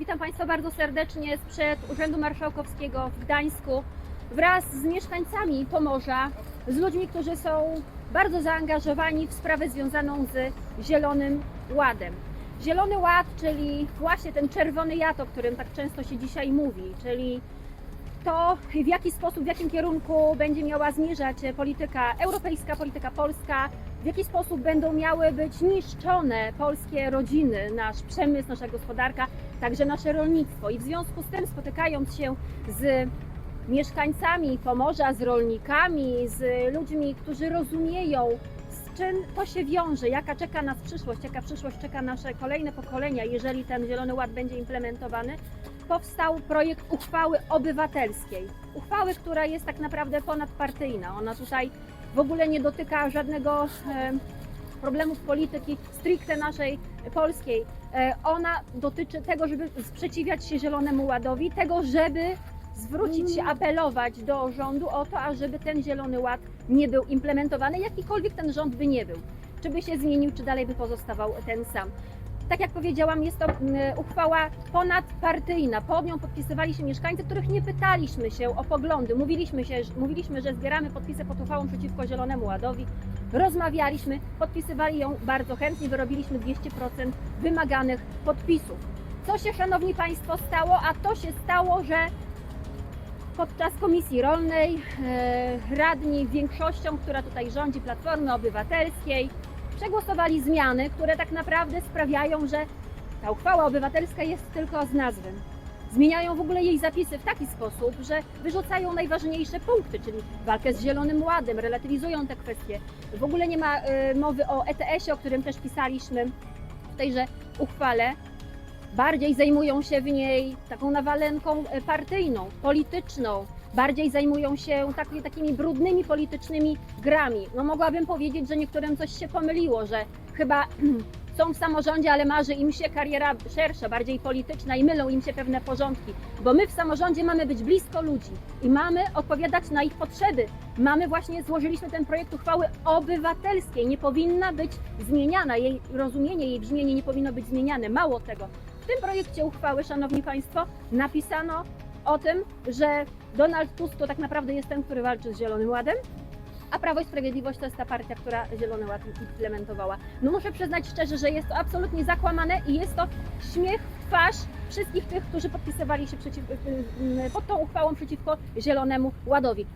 Witam Państwa bardzo serdecznie sprzed Urzędu Marszałkowskiego w Gdańsku wraz z mieszkańcami Pomorza, z ludźmi, którzy są bardzo zaangażowani w sprawę związaną z Zielonym Ładem. Zielony Ład, czyli właśnie ten czerwony jad, o którym tak często się dzisiaj mówi, czyli to, w jaki sposób, w jakim kierunku będzie miała zmierzać polityka europejska, polityka polska, w jaki sposób będą miały być niszczone polskie rodziny, nasz przemysł, nasza gospodarka, także nasze rolnictwo. I w związku z tym, spotykając się z mieszkańcami Pomorza, z rolnikami, z ludźmi, którzy rozumieją, z czym to się wiąże, jaka czeka nas przyszłość, jaka przyszłość czeka nasze kolejne pokolenia, jeżeli ten Zielony Ład będzie implementowany, powstał projekt uchwały obywatelskiej. Uchwały, która jest tak naprawdę ponadpartyjna. Ona tutaj w ogóle nie dotyka żadnego e, problemów polityki stricte naszej polskiej. E, ona dotyczy tego, żeby sprzeciwiać się Zielonemu Ładowi, tego, żeby zwrócić się, apelować do rządu o to, ażeby ten Zielony Ład nie był implementowany, jakikolwiek ten rząd by nie był. Czy by się zmienił, czy dalej by pozostawał ten sam. Tak jak powiedziałam, jest to uchwała ponadpartyjna. Pod nią podpisywali się mieszkańcy, których nie pytaliśmy się o poglądy. Mówiliśmy, się, mówiliśmy, że zbieramy podpisy pod uchwałą przeciwko Zielonemu Ładowi. Rozmawialiśmy, podpisywali ją bardzo chętnie, wyrobiliśmy 200% wymaganych podpisów. Co się, Szanowni Państwo, stało? A to się stało, że podczas Komisji Rolnej e, radni większością, która tutaj rządzi Platformy Obywatelskiej, przegłosowali zmiany, które tak naprawdę sprawiają, że ta uchwała obywatelska jest tylko z nazwy. Zmieniają w ogóle jej zapisy w taki sposób, że wyrzucają najważniejsze punkty, czyli walkę z Zielonym Ładem, relatywizują te kwestie. W ogóle nie ma y, mowy o ETS-ie, o którym też pisaliśmy w tejże uchwale. Bardziej zajmują się w niej taką nawalenką y, partyjną, polityczną, bardziej zajmują się taki, takimi brudnymi politycznymi grami. No mogłabym powiedzieć, że niektórym coś się pomyliło, że chyba są w samorządzie, ale marzy im się kariera szersza, bardziej polityczna i mylą im się pewne porządki, bo my w samorządzie mamy być blisko ludzi i mamy odpowiadać na ich potrzeby. Mamy właśnie, złożyliśmy ten projekt uchwały obywatelskiej, nie powinna być zmieniana, jej rozumienie, jej brzmienie nie powinno być zmieniane. Mało tego, w tym projekcie uchwały, Szanowni Państwo, napisano o tym, że Donald Tusk to tak naprawdę jest ten, który walczy z Zielonym Ładem, a Prawo i Sprawiedliwość to jest ta partia, która Zielony Ład implementowała. No muszę przyznać szczerze, że jest to absolutnie zakłamane i jest to śmiech w twarz wszystkich tych, którzy podpisywali się przeciw, y, y, pod tą uchwałą przeciwko Zielonemu Ładowi.